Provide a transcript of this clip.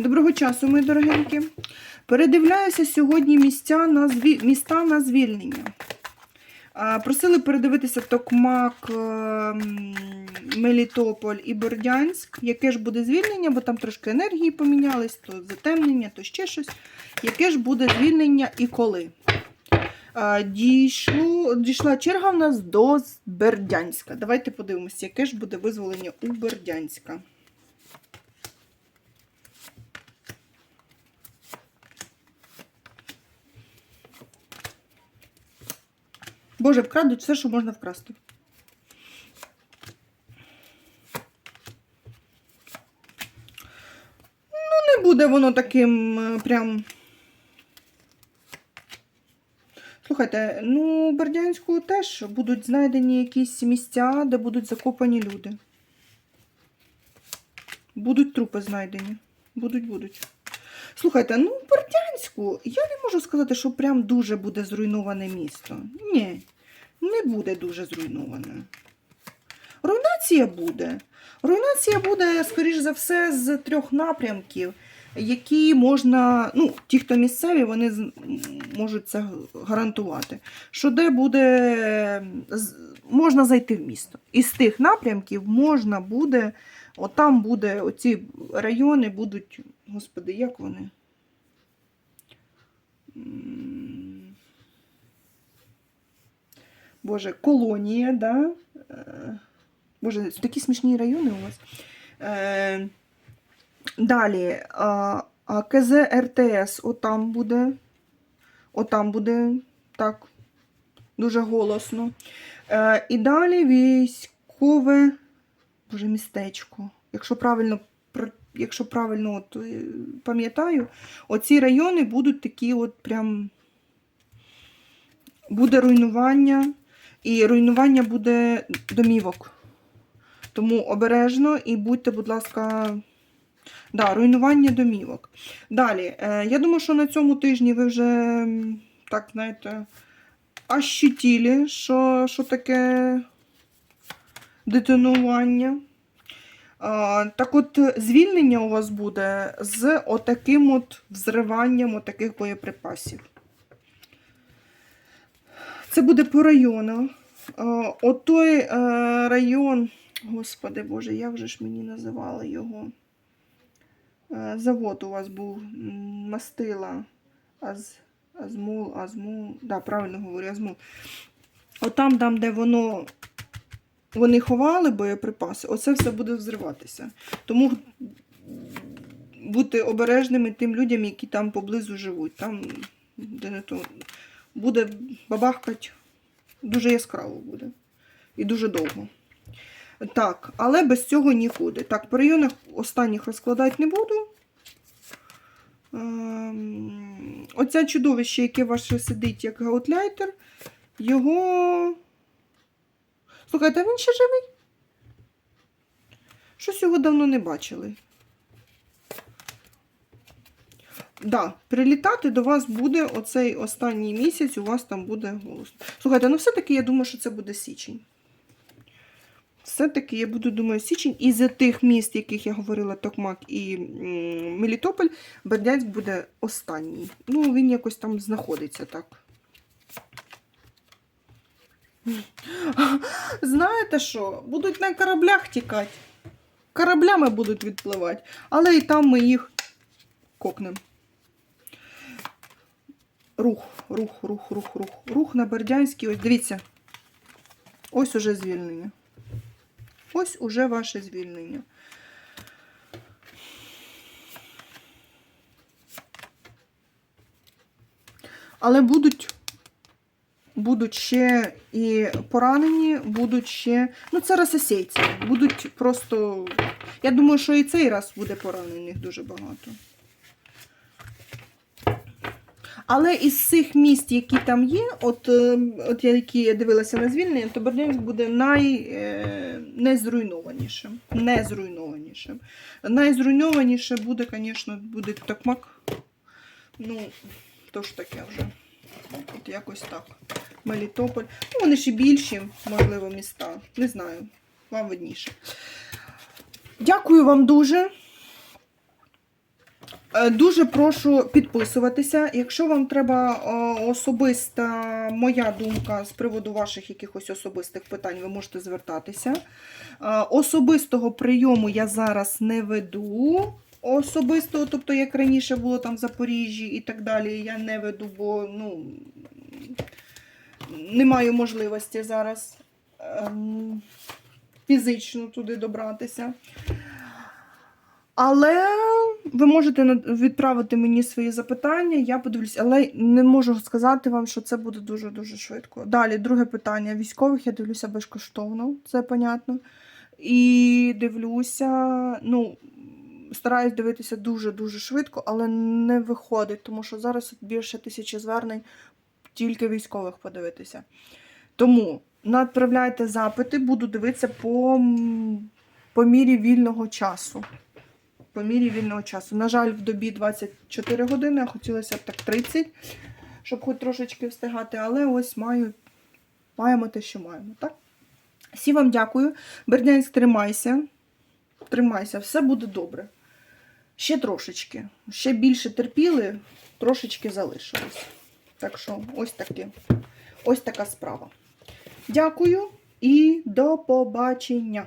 Доброго часу, мої дорогенькі. Передивляюся сьогодні місця на зві... міста на звільнення. Просили передивитися Токмак, ем, Мелітополь і Бердянськ. Яке ж буде звільнення, бо там трошки енергії помінялись, то затемнення, то ще щось. Яке ж буде звільнення і коли? Дійшло, дійшла черга в нас до Бердянська. Давайте подивимося, яке ж буде визволення у Бердянська. Боже, вкрадуть все, що можна вкрасти. Ну, не буде воно таким е, прям. Слухайте, ну, Бердянську теж будуть знайдені якісь місця, де будуть закопані люди. Будуть трупи знайдені. Будуть, будуть. Слухайте, ну Бердянську я не можу сказати, що прям дуже буде зруйноване місто. Ні, не буде дуже зруйноване. Руйнація буде. Руйнація буде, скоріш за все, з трьох напрямків, які можна, ну, ті, хто місцеві, вони можуть це гарантувати. Що де буде, можна зайти в місто. Із тих напрямків можна буде, отам буде, оці райони будуть, господи, як вони? Боже, колонія, да? Е, Боже, такі смішні райони у вас. Е, далі, а, КЗ РТС, отам буде. Отам буде так, дуже голосно. Е, і далі військове Боже, містечко. Якщо правильно, якщо правильно от, пам'ятаю, оці райони будуть такі от прям. Буде руйнування, і руйнування буде домівок. Тому обережно і будьте, будь ласка, да, руйнування домівок. Далі, е, я думаю, що на цьому тижні ви вже так, знаєте, ощутили, що, що таке детонування. Так от, звільнення у вас буде з отаким от взриванням отаких боєприпасів. Це буде по району. Е, Отой е, район, господи Боже, як же ж мені називали його? Е, Завод у вас був мастила. Аз, азмул, азмул. Да, правильно говорю, азмул. Отам, там, де воно. Вони ховали боєприпаси, оце все буде взриватися. Тому бути обережними тим людям, які там поблизу живуть. Там, де не то, буде бабахкать дуже яскраво буде. І дуже довго. Так, але без цього нікуди. Так, по районах останніх розкладати не буду. Ем, Оце чудовище, яке ваше сидить як гаутляйтер, його. Слухайте, а він ще живий? Щось його давно не бачили. Да, прилітати до вас буде оцей останній місяць, у вас там буде голосно. Слухайте, ну все-таки я думаю, що це буде січень. Все-таки я буду думаю, січень. І з тих міст, яких я говорила, Токмак і Мелітополь, Бердянськ буде останній. Ну, він якось там знаходиться так. Знаєте що? Будуть на кораблях тікати. Кораблями будуть відпливати, але і там ми їх кокнемо. Рух, рух, рух, рух, рух. Рух на Бердянській. Ось дивіться. Ось уже звільнення. Ось уже ваше звільнення. Але будуть, будуть ще і поранені, будуть ще. Ну, це рососейці. Будуть просто. Я думаю, що і цей раз буде поранених дуже багато. Але із цих міст, які там є, от, е, от я- які я дивилася на звільнення, то Бердянськ буде най, е, найзруйнованішим. Незруйнованішим. Найзруйнованіше буде, звісно, буде Токмак. Ну, то ж таке вже. От якось так. Мелітополь. Ну, вони ще більші, можливо, міста. Не знаю. Вам видніше. Дякую вам дуже. Е, Дуже прошу підписуватися. Якщо вам треба е, особиста моя думка з приводу ваших якихось особистих питань, ви можете звертатися. Е, Особистого прийому я зараз не веду. Особистого, тобто, як раніше було там в Запоріжжі і так далі, я не веду, бо ну, не маю можливості зараз ем, фізично туди добратися. Але ви можете відправити мені свої запитання, я подивлюсь, але не можу сказати вам, що це буде дуже-дуже швидко. Далі, друге питання. Військових я дивлюся безкоштовно, це понятно. І дивлюся, ну, стараюсь дивитися дуже-дуже швидко, але не виходить, тому що зараз більше тисячі звернень тільки військових подивитися. Тому направляйте запити, буду дивитися по, по мірі вільного часу. По мірі вільного часу. На жаль, в добі 24 години, а хотілося б так 30, щоб хоч трошечки встигати, але ось маю, маємо те, що маємо, так? Всім вам дякую. Бердянськ, тримайся. Тримайся, все буде добре. Ще трошечки. Ще більше терпіли, трошечки залишилось. Так що ось таке. Ось така справа. Дякую і до побачення.